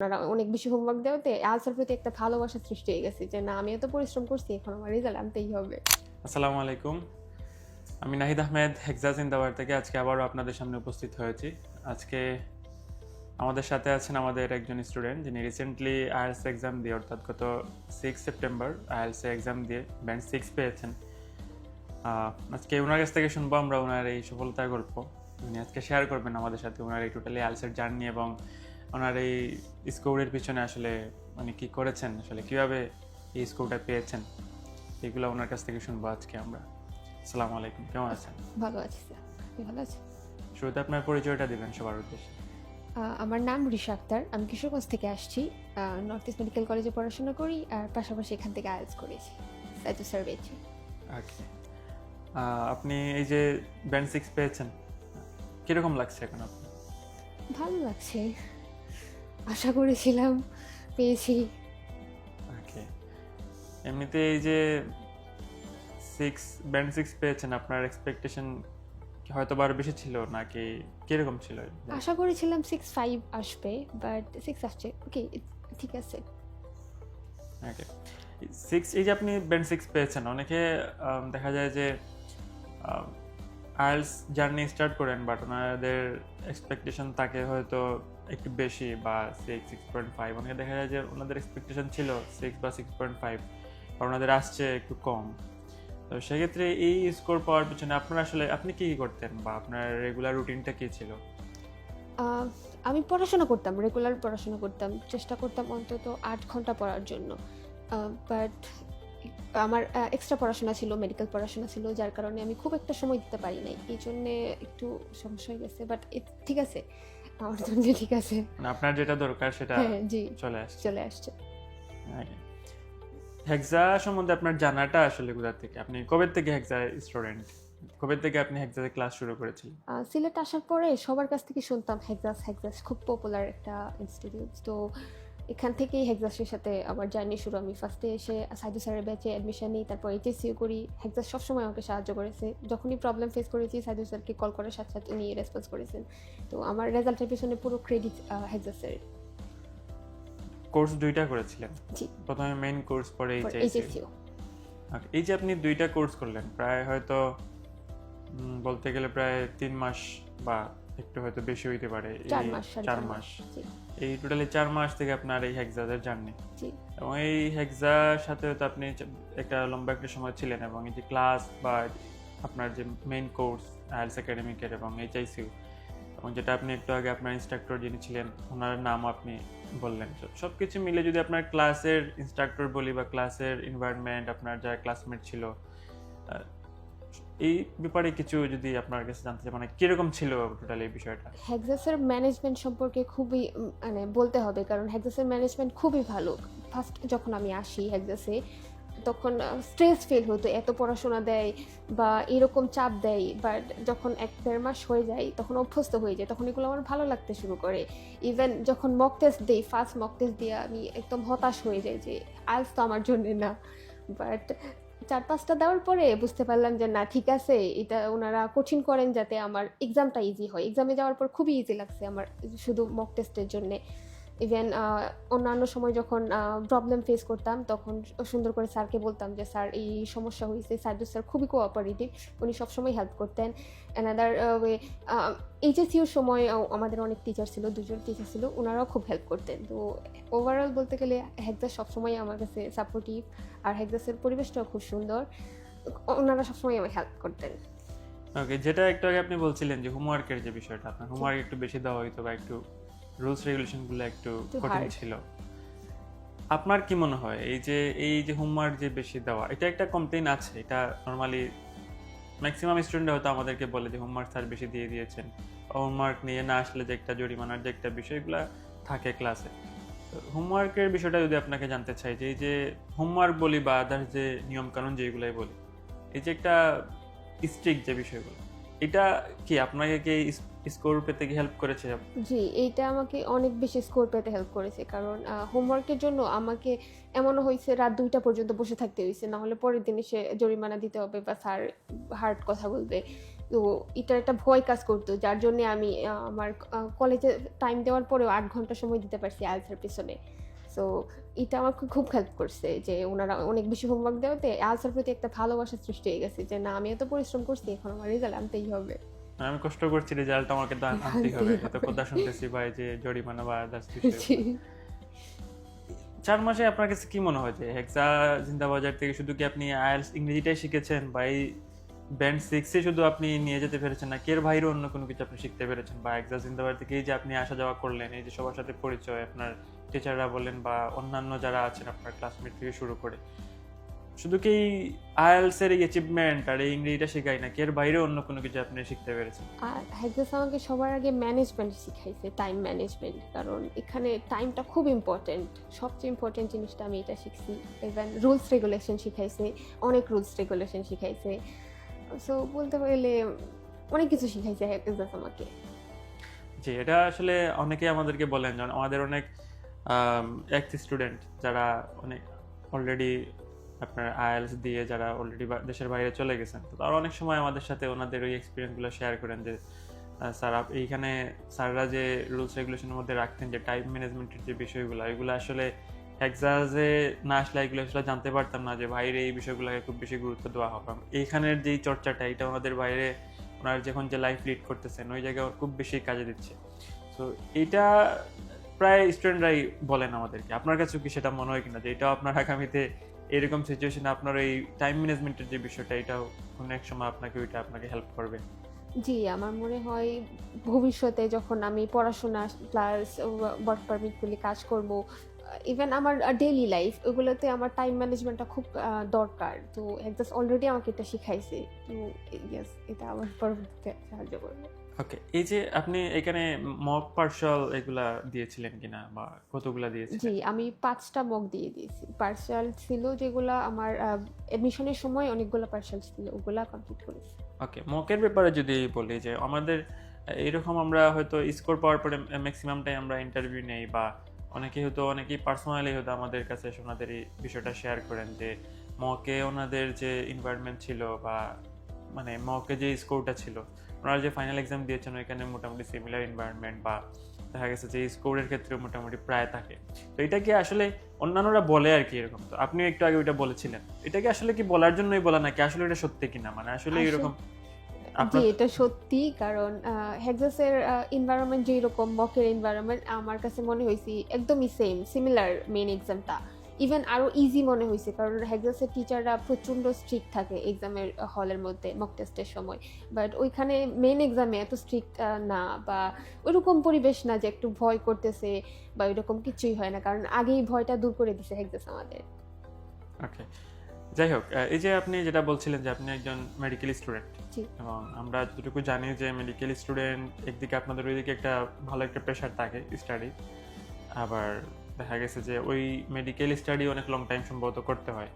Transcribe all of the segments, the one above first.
ওনারা অনেক বেশি হোমওয়ার্ক দেওয়াতে আলসার প্রতি একটা ভালোবাসা সৃষ্টি হয়ে গেছে যে, না আমি এত পরিশ্রম করছি, এখন আমার রেজাল্ট আনতেই হবে। আসসালামু আলাইকুম। আমি নাহিদ আহমেদ, হেক্সা জিন্দাবাদ থেকে আজকে আবারও আপনাদের সামনে উপস্থিত হয়েছি। আজকে আমাদের সাথে আছেন আমাদের একজন স্টুডেন্ট যিনি রিসেন্টলি আইএলস এক্সাম দিয়ে, অর্থাৎ গত সিক্স সেপ্টেম্বর আইএলস এক্সাম দিয়ে ব্যান্ড সিক্স পেয়েছেন। আজকে ওনার কাছ থেকে শুনব আমরা ওনার এই সফলতার গল্প। উনি আজকে শেয়ার করবেন আমাদের সাথে ওনার এই টোটালি আইএলসের জার্নি এবং ওনার এই স্কোরের পিছনে আসলে মানে কি করেছেন? আসলে কীভাবে এই স্কোরটা পেয়েছেন? এগুলো ওনার কাছ থেকে শুনব আজকে আমরা। আসসালামু আলাইকুম কেমন আছেন? ভালো আছি স্যার আপনি ভালো আছেন? শুরুতে আপনার পরিচয়টা দিবেন সবার উদ্দেশ্যে। আমার নাম রিশা আক্তার আমি কিশোরগঞ্জ থেকে আসছি। নর্থ ইস্ট মেডিকেল কলেজে পড়াশোনা করি আর পাশাপাশি এখান থেকে আইএলস করেছি সাইতো স্যার পেয়েছি ওকে আপনি এই যে ব্যান্ড সিক্স পেয়েছেন কীরকম লাগছে এখন আপনার? ভালো লাগছে। আশা করেছিলাম পেয়েছি। ওকে এমনিতে এই যে সিক্স ব্যান্ড সিক্স পেয়েছেন আপনার এক্সপেকটেশন হয়তো বা আরও বেশি ছিল নাকি কীরকম ছিল? আশা করেছিলাম সিক্স ফাইভ আসবে বাট সিক্স আসছে। ওকে ঠিক আছে। ওকে সিক্স এই যে আপনি ব্যান্ড সিক্স পেয়েছেন অনেকে দেখা যায় যে আইএলস জার্নি স্টার্ট করেন বাট ওনাদের এক্সপেকটেশন থাকে হয়তো একটু বেশি বা সিক্স সিক্স পয়েন্ট ফাইভ অনেকে দেখা যায় যে ওনাদের এক্সপেকটেশন ছিল সিক্স বা সিক্স পয়েন্ট ফাইভ বা ওনাদের আসছে একটু কম। তো সেক্ষেত্রে এই স্কোর পাওয়ার পিছনে আপনার আসলে, আপনি কি কি করতেন বা আপনার রেগুলার রুটিনটা কি ছিল? আমি পড়াশোনা করতাম রেগুলার পড়াশোনা করতাম, চেষ্টা করতাম অন্তত আট ঘণ্টা পড়ার জন্য। বাট আমার এক্সট্রা পড়াশোনা ছিল মেডিকেল পড়াশোনা ছিল, যার কারণে আমি খুব একটা সময় দিতে পারি নাই। এই জন্যে একটু সমস্যা হয়ে গেছে বাট ঠিক আছে। আমার জন্য ঠিক আছে। আপনার যেটা দরকার সেটা হ্যাঁ জি। চলে আসছে। চলে আসছে। হেক্সা সম্বন্ধে আপনার জানাটা আসলে কোথা থেকে? আপনি কবে থেকে হেক্সা স্টুডেন্ট? কবে থেকে আপনি হেক্সাতে ক্লাস শুরু করেছিলেন? সিলেট আসার পরে সবার কাছ থেকে শুনতাম হেক্সাস হেক্সাস। খুব পপুলার একটা ইনস্টিটিউট তো এখান থেকেই হেক্সাসের সাথে আমার জার্নি শুরু। আমি ফার্স্টে এসে সাইদু স্যারের ব্যাচে অ্যাডমিশন নিই তারপর এইচএসসিও করি। হেক্সাস সবসময় আমাকে সাহায্য করেছে। যখনই প্রবলেম ফেস করেছি সাইদু স্যারকে কল করার সাথে সাথে উনি রেসপন্স করেছেন। তো আমার রেজাল্টের পিছনে পুরো ক্রেডিট হেক্সাসের কোর্স দুইটা করেছিলেন? জি। প্রথমে মেইন কোর্স পরে এইচএসসি এইচএসসিও এই যে আপনি দুইটা কোর্স করলেন প্রায় হয়তো বলতে গেলে প্রায় তিন মাস বা একটু হয়তো বেশি হইতে পারে এই চার মাস চার মাস। এই টোটালি চার মাস থেকে আপনার এই হেক্সাদের জার্নি এবং এই হেক্সার সাথে তো আপনি একটা লম্বা একটা সময় ছিলেন এবং এই যে ক্লাস বা আপনার যে মেইন কোর্স আইএলস একাডেমিকের এবং এইচআইসিউ এবং যেটা আপনি একটু আগে আপনার ইনস্ট্রাক্টর যিনি ছিলেন ওনার নাম আপনি বললেন। সব কিছু মিলে যদি আপনার ক্লাসের ইনস্ট্রাক্টর বলি বা ক্লাসের এনভায়রনমেন্ট আপনার যারা ক্লাসমেট ছিল এই ব্যাপারে কিছু যদি আপনার কাছে জানতে চাই মানে কীরকম ছিল টোটাল এই বিষয়টা? হেক্সাসের ম্যানেজমেন্ট সম্পর্কে খুবই মানে বলতে হবে, কারণ হেক্সাসের ম্যানেজমেন্ট খুবই ভালো। ফার্স্ট যখন আমি আসি হেক্সাসে তখন স্ট্রেস ফিল হতো, এত পড়াশোনা দেয় বা এরকম চাপ দেয় বাট যখন এক দেড় মাস হয়ে যায়, তখন অভ্যস্ত হয়ে যায়, তখন এগুলো আমার ভালো লাগতে শুরু করে। ইভেন যখন মক টেস্ট দিই ফার্স্ট মক টেস্ট দিয়ে আমি একদম হতাশ হয়ে যাই যে আইলস তো আমার জন্য না। বাট চার পাঁচটা দেওয়ার পরে বুঝতে পারলাম যে, না, ঠিক আছে, এটা ওনারা কঠিন করেন যাতে আমার এক্সামটা ইজি হয়। এক্সামে যাওয়ার পর খুবই ইজি লাগছে আমার শুধু মক টেস্টের জন্যে। ইভেন অন্যান্য সময় যখন প্রবলেম ফেস করতাম তখন সুন্দর করে স্যারকে বলতাম যে স্যার এই সমস্যা হয়েছে। স্যার সাইদুস স্যার খুবই কোঅপারেটিভ উনি সবসময় হেল্প করতেন। অ্যানাদার ওয়ে এইচএসিউর সময় আমাদের অনেক টিচার ছিল দুজন টিচার ছিল ওনারাও খুব হেল্প করতেন। তো ওভারঅল বলতে গেলে হেকদাস সবসময় আমার কাছে সাপোর্টিভ আর হেকদাসের পরিবেশটাও খুব সুন্দর। ওনারা সবসময় আমায় হেল্প করতেন। ওকে যেটা একটু আগে আপনি বলছিলেন যে হোমওয়ার্কের যে বিষয়টা আপনার হোমওয়ার্ক একটু বেশি দেওয়া হইতো বা একটু রুলস রেগুলেশনগুলো একটু একটু কঠিন ছিল। আপনার কি মনে হয়? এই যে এই যে হোমওয়ার্ক যে বেশি দেওয়া এটা একটা কমপ্লেন আছে। এটা নর্মালি ম্যাক্সিমাম স্টুডেন্ট হয়তো আমাদেরকে বলে যে হোমওয়ার্ক স্যার বেশি দিয়ে দিয়েছেন। হোমওয়ার্ক নিয়ে না আসলে যে একটা জরিমানার যে একটা বিষয়গুলো থাকে ক্লাসে হোমওয়ার্কের বিষয়টা যদি আপনাকে জানতে চাই যে এই যে হোমওয়ার্ক বলি বা আদার্স যে নিয়মকানুন যেগুলাই বলি এই যে একটা স্ট্রিক্ট যে বিষয়গুলো এটা কি আপনাকে কি স্কোর পেতে কি হেল্প করেছে? জি, এইটা আমাকে অনেক বেশি স্কোর পেতে হেল্প করেছে। কারণ হোমওয়ার্কের জন্য আমাকে এমনও হয়েছে রাত দুইটা পর্যন্ত বসে থাকতে হয়েছে না হলে পরের দিন এসে জরিমানা দিতে হবে বা স্যার হার্ড কথা বলবে। তো এটার একটা ভয় কাজ করতো। যার জন্য আমি আমার কলেজে টাইম দেওয়ার পরেও আট ঘণ্টা সময় দিতে পারছি আলসের পিছনে। সো এটা আমার খুব- হেল্প করছে যে ওনারা অনেক বেশি হোমওয়ার্ক দেওয়াতে আলসার প্রতি একটা ভালোবাসা সৃষ্টি হয়ে গেছে যে না আমি এত পরিশ্রম করছি এখন আমার রেজাল্ট আনতেই হবে। আমি কষ্ট করছি রেজাল্ট আমাকে তো আনতেই হবে। এত কথা শুনতেছি ভাই যে জরিমানা বা আদার্স। চার মাসে আপনার কাছে কি মনে হয় যে হেক্সা জিন্দাবাজার থেকে শুধু কি আপনি আইএলস ইংরেজিটাই শিখেছেন? বা এই ব্যান্ড সিক্সে শুধু আপনি নিয়ে যেতে পেরেছেন? না কের বাইরে অন্য কোনো কিছু আপনি শিখতে পেরেছেন? বা হেক্সা জিন্দাবাজার থেকে এই যে আপনি আসা যাওয়া করলেন এই যে সবার সাথে পরিচয় আপনার টিচাররা বলেন বা অন্যান্য যারা আছেন আপনার ক্লাসমেট থেকে শুরু করে শুধু কি আইএলস এর এই অ্যাচিভমেন্ট আর এই ইংরেজিটা শেখাই না এর বাইরে অন্য কোনো কিছু আপনি শিখতে পেরেছেন? আর হ্যাকজাস আমাকে সবার আগে ম্যানেজমেন্ট শিখাইছে টাইম ম্যানেজমেন্ট কারণ এখানে টাইমটা খুব ইম্পর্টেন্ট সবচেয়ে ইম্পর্টেন্ট জিনিসটা আমি এটা শিখছি। ইভেন রুলস রেগুলেশন শিখাইছে অনেক রুলস রেগুলেশন শিখাইছে। সো বলতে পারলে অনেক কিছু শিখাইছে হ্যাকজাস আমাকে। জি এটা আসলে অনেকেই আমাদেরকে বলেন আমাদের অনেক এক্স স্টুডেন্ট যারা অনেক অলরেডি আপনার আইএলস দিয়ে যারা অলরেডি দেশের বাইরে চলে গেছেন, তো তারা অনেক সময় আমাদের সাথে ওনাদের ওই এক্সপিরিয়েন্সগুলো শেয়ার করেন যে স্যার এইখানে স্যাররা যে রুলস রেগুলেশনের মধ্যে রাখতেন, যে টাইম ম্যানেজমেন্টের যে বিষয়গুলো, এগুলো আসলে এক্সাজে না আসলে এগুলো আসলে জানতে পারতাম না যে বাইরে এই বিষয়গুলোকে খুব বেশি গুরুত্ব দেওয়া হবে। এইখানের যেই চর্চাটা এটা আমাদের বাইরে ওনার যখন যে লাইফ লিড করতেছেন, ওই জায়গায় খুব বেশি কাজে দিচ্ছে। তো এটা প্রায় স্টুডেন্টরাই বলেন আমাদেরকে, আপনার কাছে কি সেটা মনে হয় কিনা? যে এটাও আপনার আগামীতে এরকম সিচুয়েশনে আপনার এই টাইম ম্যানেজমেন্টের যে বিষয়টা, এটাও কোনো এক সময় আপনাকে ওইটা আপনাকে হেল্প করবে? জি, আমার মনে হয় ভবিষ্যতে যখন আমি পড়াশোনা প্লাস ওয়ার্ক পারমিটগুলি কাজ করব ইভেন আমার ডেইলি লাইফ ওগুলোতে আমার টাইম ম্যানেজমেন্টটা খুব দরকার। তো একজাস অলরেডি আমাকে এটা শিখাইছে। তো ইয়েস এটা আমার পরবর্তীতে সাহায্য করবে। ওকে এই যে আপনি এখানে মক পার্সল এগুলা দিয়েছিলেন কিনা বা কতগুলা দিয়েছিলেন? জি আমি পাঁচটা মক দিয়ে দিয়েছি। পার্সিয়াল ছিল যেগুলো আমার এডমিশনের সময় অনেকগুলো পার্সিয়াল ছিল ওগুলা কমপ্লিট করেছি। ওকে মকের ব্যাপারে যদি বলি যে আমাদের এরকম আমরা হয়তো স্কোর পাওয়ার পরে ম্যাক্সিমামটাই আমরা ইন্টারভিউ নেই বা অনেকে হয়তো অনেকেই পার্সোনালি হয়তো আমাদের কাছে ওনাদের এই বিষয়টা শেয়ার করেন যে মকে ওনাদের যে এনভায়রনমেন্ট ছিল বা মানে মকে যে স্কোরটা ছিল ওনারা যে ফাইনাল এক্সাম দিয়েছেন ওইখানে মোটামুটি সিমিলার এনভায়রনমেন্ট বা দেখা গেছে যে স্কোরের ক্ষেত্রে মোটামুটি প্রায় থাকে। তো এটা কি আসলে অন্যান্যরা বলে আর কি এরকম? তো আপনিও একটু আগে ওইটা বলেছিলেন। এটা কি আসলে কি বলার জন্যই বলা নাকি আসলে এটা সত্যি কিনা? মানে আসলে আসলে- এরকম জি এটা সত্যি কারণ হেক্সাসের এনভায়রনমেন্ট যেই রকম মকের এনভায়রনমেন্ট আমার কাছে মনে হয়েছে একদমই সেম সিমিলার মেন এক্সামটা ইভেন আরও ইজি মনে হয়েছে কারণ হেক্সাসের টিচাররা প্রচণ্ড স্ট্রিক্ট থাকে এক্সামের হলের মধ্যে মক টেস্টের সময়। বাট ওইখানে মেন এক্সামে এত স্ট্রিক্ট না বা ওইরকম পরিবেশ না যে একটু ভয় করতেছে বা ওইরকম কিছুই হয় না। কারণ আগেই ভয়টা দূর করে দিছে হেক্সাস আমাদের। ওকে যাই হোক এই যে আপনি যেটা বলছিলেন যে আপনি একজন মেডিকেল স্টুডেন্ট এবং আমরা যতটুকু জানি যে মেডিকেল স্টুডেন্ট একদিকে আপনাদের ওইদিকে একটা ভালো একটা প্রেশার থাকে স্টাডি আবার দেখা গেছে যে ওই মেডিকেল স্টাডি অনেক লং টাইম সম্ভবত করতে হয়।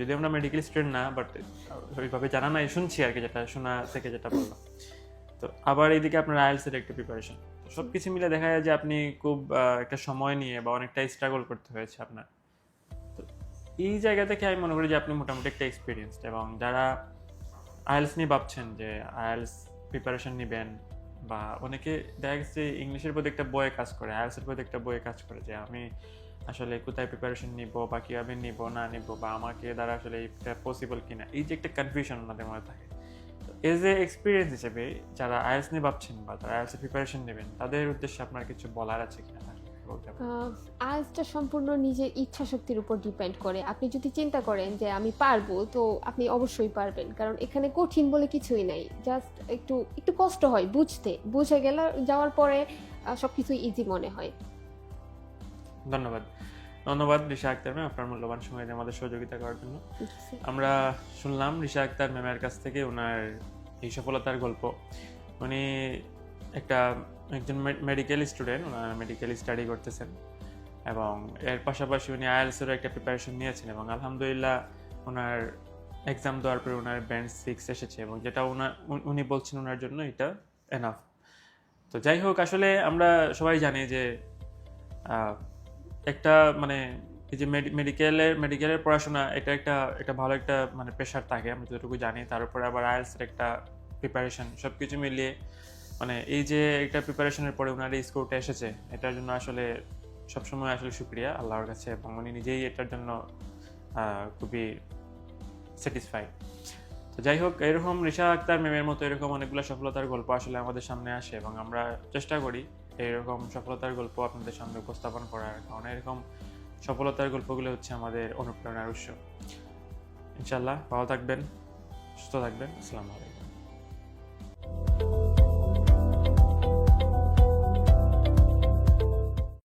যদি আমরা মেডিকেল স্টুডেন্ট না বাট ওইভাবে জানা নাই শুনছি আর কি যেটা শোনা থেকে যেটা বললাম। তো আবার এইদিকে আপনার আইএলস এর একটা প্রিপারেশন সব কিছু মিলে দেখা যায় যে আপনি খুব একটা সময় নিয়ে বা অনেকটা স্ট্রাগল করতে হয়েছে আপনার। এই জায়গা থেকে আমি মনে করি যে আপনি মোটামুটি একটা এক্সপিরিয়েন্সড এবং যারা আইএলস নিয়ে ভাবছেন যে আইএলস প্রিপারেশন নেবেন বা অনেকে দেখা গেছে ইংলিশের প্রতি একটা বইয়ে কাজ করে আইএলস এর প্রতি একটা বয়ে কাজ করে যে আমি আসলে কোথায় প্রিপারেশন নিব বা কীভাবে নিব, না নিব বা আমাকে দ্বারা আসলে এটা পসিবল কিনা, এই যে একটা কনফিউশন ওনাদের মধ্যে থাকে। এজ এ এক্সপিরিয়েন্স হিসেবে যারা আইএলস নিয়ে ভাবছেন বা যারা আইএলস প্রিপারেশন নেবেন, তাদের উদ্দেশ্যে আপনার কিছু বলার আছে কিনা? আজটা সম্পূর্ণ নিজের ইচ্ছা শক্তির উপর ডিপেন্ড করে। আপনি যদি চিন্তা করেন যে আমি পারব তো আপনি অবশ্যই পারবেন। কারণ এখানে কঠিন বলে কিছুই নাই। জাস্ট একটু একটু কষ্ট হয় বুঝতে। বুঝে গেলে যাওয়ার পরে আহ, সবকিছুই ইজি মনে হয়। ধন্যবাদ। ধন্যবাদ রিশা আক্তার ম্যাম আপনার মূল্যবান সময় দিয়ে আমাদের সহযোগিতা করার জন্য। আমরা শুনলাম রিশা আক্তার ম্যামের কাছ থেকে ওনার এই সফলতার গল্প। উনি একটা একজন মেডিকেল স্টুডেন্ট ওনার মেডিকেল স্টাডি করতেছেন এবং এর পাশাপাশি উনি আইএলসেরও একটা প্রিপারেশন নিয়েছেন এবং আলহামদুলিল্লাহ ওনার এক্সাম দেওয়ার পরে ওনার ব্যান্ড সিক্স এসেছে এবং যেটা ওনার উনি- বলছেন ওনার জন্য এটা এনাফ তো যাই হোক, আসলে আমরা সবাই জানি যে একটা মানে এই যে মেডিকেলের মেডিকেলের পড়াশোনা এটা একটা একটা ভালো একটা মানে প্রেশার থাকে আমি যতটুকু জানি। তার উপরে আবার আইএলস এর একটা প্রিপারেশন সব কিছু মিলিয়ে মানে এই যে একটা প্রিপারেশনের পরে ওনার এই স্কোরটা এসেছে, এটার জন্য আসলে সবসময় আসলে শুক্রিয়া। আল্লাহর কাছে এবং উনি নিজেই এটার জন্য খুবই স্যাটিসফাইড তো যাই হোক, এরকম রিশা আক্তার ম্যামের মতো এরকম অনেকগুলো সফলতার গল্প আসলে আমাদের সামনে আসে এবং আমরা চেষ্টা করি এরকম সফলতার গল্প আপনাদের সামনে উপস্থাপন করার কারণ এরকম সফলতার গল্পগুলো হচ্ছে আমাদের অনুপ্রেরণার উৎস। ইনশাল্লাহ ভালো থাকবেন, সুস্থ থাকবেন। আসসালামু আলাইকুম।